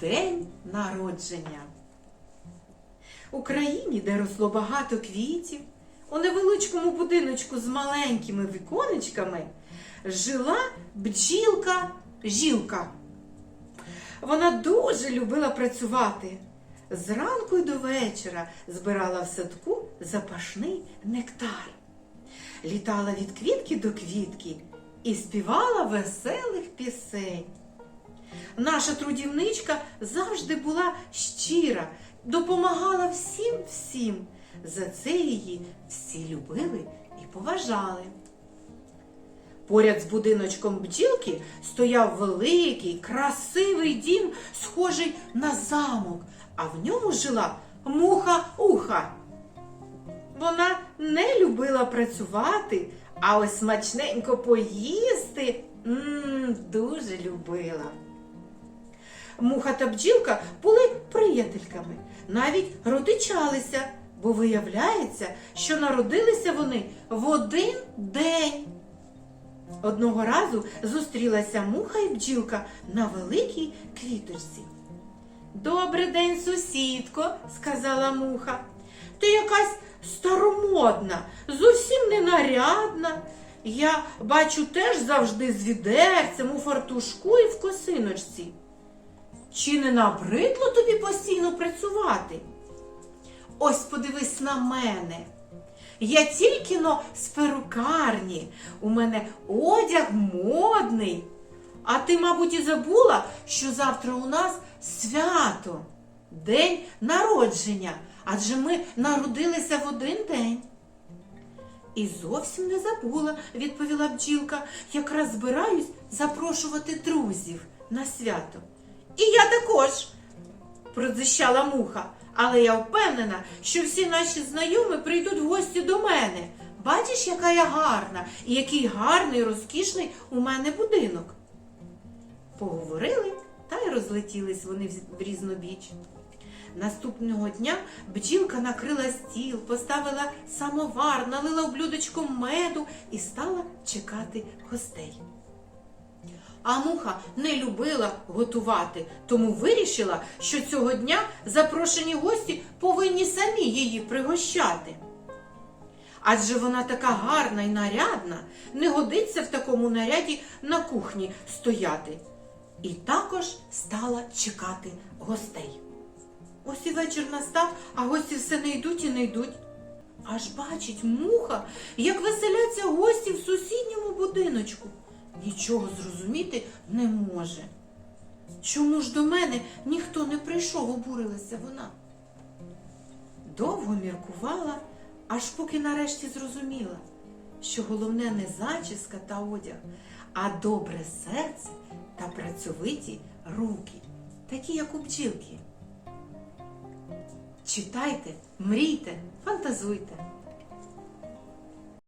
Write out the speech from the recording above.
день народження. У країні, де росло багато квітів, у невеличкому будиночку з маленькими віконечками жила бджілка Жілка. Вона дуже любила працювати. Зранку й до вечора збирала в садку запашний нектар, літала від квітки до квітки і співала веселих пісень. Наша трудівничка завжди була щира, допомагала всім всім. За це її всі любили і поважали. Поряд з будиночком бджілки стояв великий, красивий дім, схожий на замок, а в ньому жила муха-уха. Вона не любила працювати, а ось смачненько поїсти м дуже любила. Муха та бджілка були приятельками, навіть родичалися, бо виявляється, що народилися вони в один день. Одного разу зустрілася муха і бджілка на великій квіточці. Добрий день, сусідко, сказала муха. Ти якась старомодна, зовсім не нарядна. Я бачу теж завжди з відерцем у фартушку і в косиночці. Чи не набридло тобі постійно працювати? Ось подивись на мене. Я тільки но з перукарні, у мене одяг модний. А ти, мабуть, і забула, що завтра у нас свято, день народження, адже ми народилися в один день. І зовсім не забула, відповіла бджілка, якраз збираюсь запрошувати друзів на свято. І я також, продзищала муха, але я впевнена, що всі наші знайомі прийдуть в гості до мене. Бачиш, яка я гарна і який гарний, розкішний у мене будинок. Поговорили та й розлетілись вони в- в різнобіч. Наступного дня бджілка накрила стіл, поставила самовар, налила в блюдечко меду і стала чекати гостей. А муха не любила готувати, тому вирішила, що цього дня запрошені гості повинні самі її пригощати. Адже вона така гарна і нарядна, не годиться в такому наряді на кухні стояти. І також стала чекати гостей. Ось і вечір настав, а гості все не йдуть і не йдуть. Аж бачить муха, як веселяться гості в сусідньому будиночку. Нічого зрозуміти не може. Чому ж до мене ніхто не прийшов, обурилася вона. Довго міркувала, аж поки нарешті зрозуміла, що головне не зачіска та одяг, а добре серце та працьовиті руки, такі як у бджілки. Читайте, мрійте, фантазуйте.